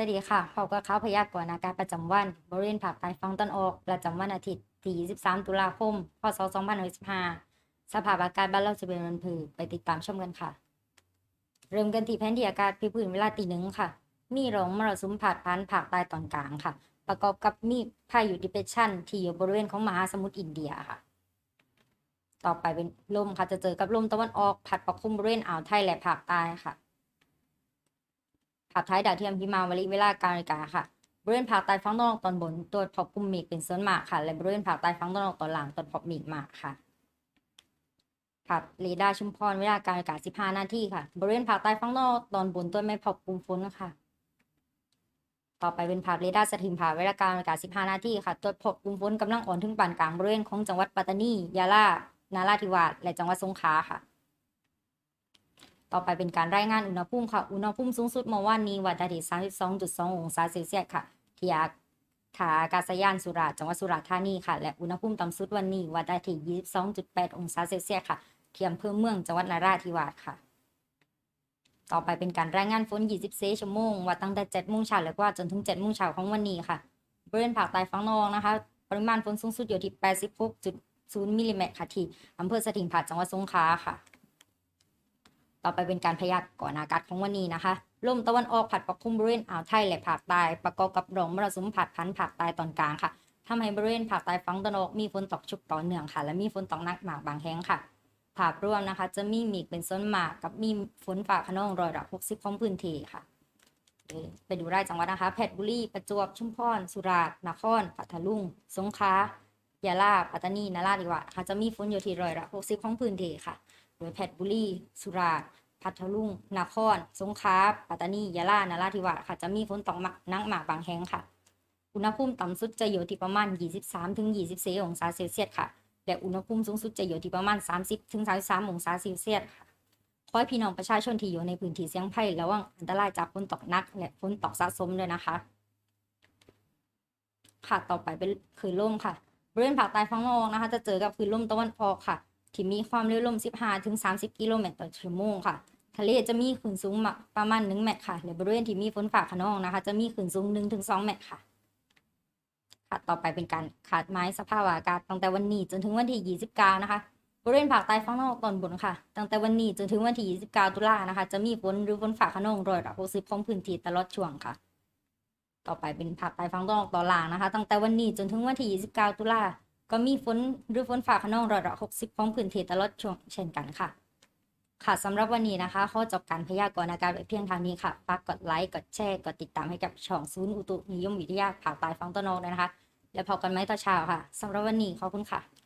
วัสดีค่ะพบกับข่าวพยากรณ์อากาศประจำวันบริเวณภาคใต้ฝั่งตะวันออก ประจำวันอาทิตย์ที่ 23 ตุลาคม พศ 2565 สภาพอากาศบ้านเราจะเป็นวันพือไปติดตามชมกันค่ะ เริ่มกันที่แผนที่อากาศพื้นพื้นเวลาตีหนึ่งค่ะ มีร่องมรสุมผาดผ่านภาคใต้ตอนกลางค่ะ ประกอบกับมีพายุดิเพรสชันที่อยู่บริเวณของมหาสมุทรอินเดียค่ะ ต่อไปเป็นลมค่ะจะเจอกับลมตะวันออกพัดปกคลุมบริเวณอ่าวไทยและภาคใต้ค่ะ ภาพท้ายดาวเทียมพิมาวลิเวลาการิกาค่ะบริเวณภาใต้ฝั่งตะวันออกตอนบนตัวพบกลุ่มเมฆเป็นส่วนมากค่ะ และบริเวณภาใต้ฝั่งตะวันออกตอนหล่างตัวพบเมฆมากค่ะภาพเรดาร์ชุมพรเวลาการนาฬิกา15 นาทีค่ะ บริเวณภาใต้ฝั่งตะวันออกตอนบนตัวไม่พบกลุ่มฝนค่ะต่อไปเป็นภาพเรดาร์สถิมภาพเวลาการนาฬิกา15 นาทีค่ะตัวพบกลุ่มฝนกำลังอ่อนถึงปานกลางบริเวณของจังหวัดปัตตานียะลา นาราธิวาส และจังหวัดสงขลาค่ะ ต่อไปเป็นการรายงานอุณหภูมิค่ะ อุณหภูมิสูงสุดเมื่อวานนี้วัดได้ที่32.2 องศาเซลเซียสค่ะที่อาขาอากาศยานสุราษฎร์จังหวัดสุราษฎร์ธานีค่ะ และอุณหภูมิต่ำสุดวันนี้วัดได้ที่ 22.8 องศาเซลเซียสค่ะที่อำเภอเมืองจังหวัดนราธิวาสค่ะ ต่อไปเป็นการรายงานฝน 24 ชั่วโมงวัดตั้งแต่ 7 โมงเช้าแล้วก็จนถึง 7 โมงเช้าของวันนี้ค่ะบริเวณภาคใต้ฝั่งนอกนะคะ ปริมาณฝนสูงสุดอยู่ที่ 86.0 มิลลิเมตรค่ะที่อำเภอสถิงพรจังหวัดสงขลาค่ะ ต่อไปเป็นการพยากรณ์อากาศของวันนี้นะคะ ลมตะวันออกผัดปกคลุมบริเวณอ่าวไทยและภาคใต้ประกอบกับร่องมรสุมผัดพันภาคใต้ตอนกลางค่ะทำให้บริเวณภาคใต้ฝั่งตะวันออกมีฝนตกชุกต่อเนื่องค่ะ และมีฝนตกหนักหมากบางแห่งค่ะ ภาพรวมนะคะ จะมีเมฆเป็นส่วนมากกับมีฝนฟ้าขนองร้อยละ60ของพื้นที่ค่ะเอ่อไปดูรายจังหวัดนะคะเพชรบุรี ประจวบ ชุมพร สุราษฎร์ นครพัทลุงสงขลา ยะลาปัตตานีนราธิวาสค่ะจะมีฝนอยู่ที่ร้อยละ60ของพื้นที่ค่ะ โดยเพชรบุรีสุราษฎร์พัทลุงนคร สงขลาปัตตานียะลานราธิวาสค่ะจะมีฝนตกหนักนักหมากบางแห่งค่ะ อุณหภูมิต่ำสุดจะอยู่ที่ประมาณ 23-24 องศาเซลเซียสค่ะและอุณหภูมิสูงสุดจะอยู่ที่ประมาณ 30-33 องศาเซลเซียสค่ะขอให้พี่น้องประชาชนที่อยู่ในพื้นที่เสี่ยงภัยระวังอันตรายจากฝนตกหนักและฝนตกสะสมด้วยนะคะ ค่ะต่อไปเป็นคลื่นลมค่ะ บริเวณภาคใต้ฝั่งนอกนะคะ จะเจอกับคลื่นลมตะวันออกค่ะ ที่มีความเร็วลม 15-30 กิโลเมตรต่อชั่วโมงค่ะ ทะเลจะมีคลื่นสูงประมาณ1เมตรค่ะและบริเวณที่มีฝนฟ้าขนองนะคะ จะมีคลื่นสูง1-2เมตรค่ะค่ะต่อไปเป็นการขาดไม้สภาพอากาศตั้งแต่วันนี้จนถึงวันที่ 29 นะคะบริเวณภาคใต้ฝั่งนอกตอนบนค่ะ ตั้งแต่วันนี้จนถึงวันที่ 29 ตุลานะคะ จะมีฝนหรือฝนฟ้าขนองร้อยละ60ของพื้นที่ตลอดช่วงค่ะ ต่อไปเป็นภาคใต้ฝั่งตะวันออกตอนล่างนะคะ ตั้งแต่วันนี้จนถึงวันที่ 29 ตุลาก็มีฝนหรือฝนฟ้าขนองร้อยละ60 ของพื้นที่ตลอดช่วงเช่นกันค่ะ ค่ะสำหรับวันนี้นะคะข้อจบการพยากรณ์อากาศไว้เพียงเท่านี้ค่ะฝากกดไลค์กดแชร์กดติดตามให้กับช่องศูนย์อุตุนิยมวิทยาภาคใต้ฝั่งตะวันออกนะคะ แล้วพบกันไหมตอนเช้าค่ะสำหรับวันนี้ขอบคุณค่ะ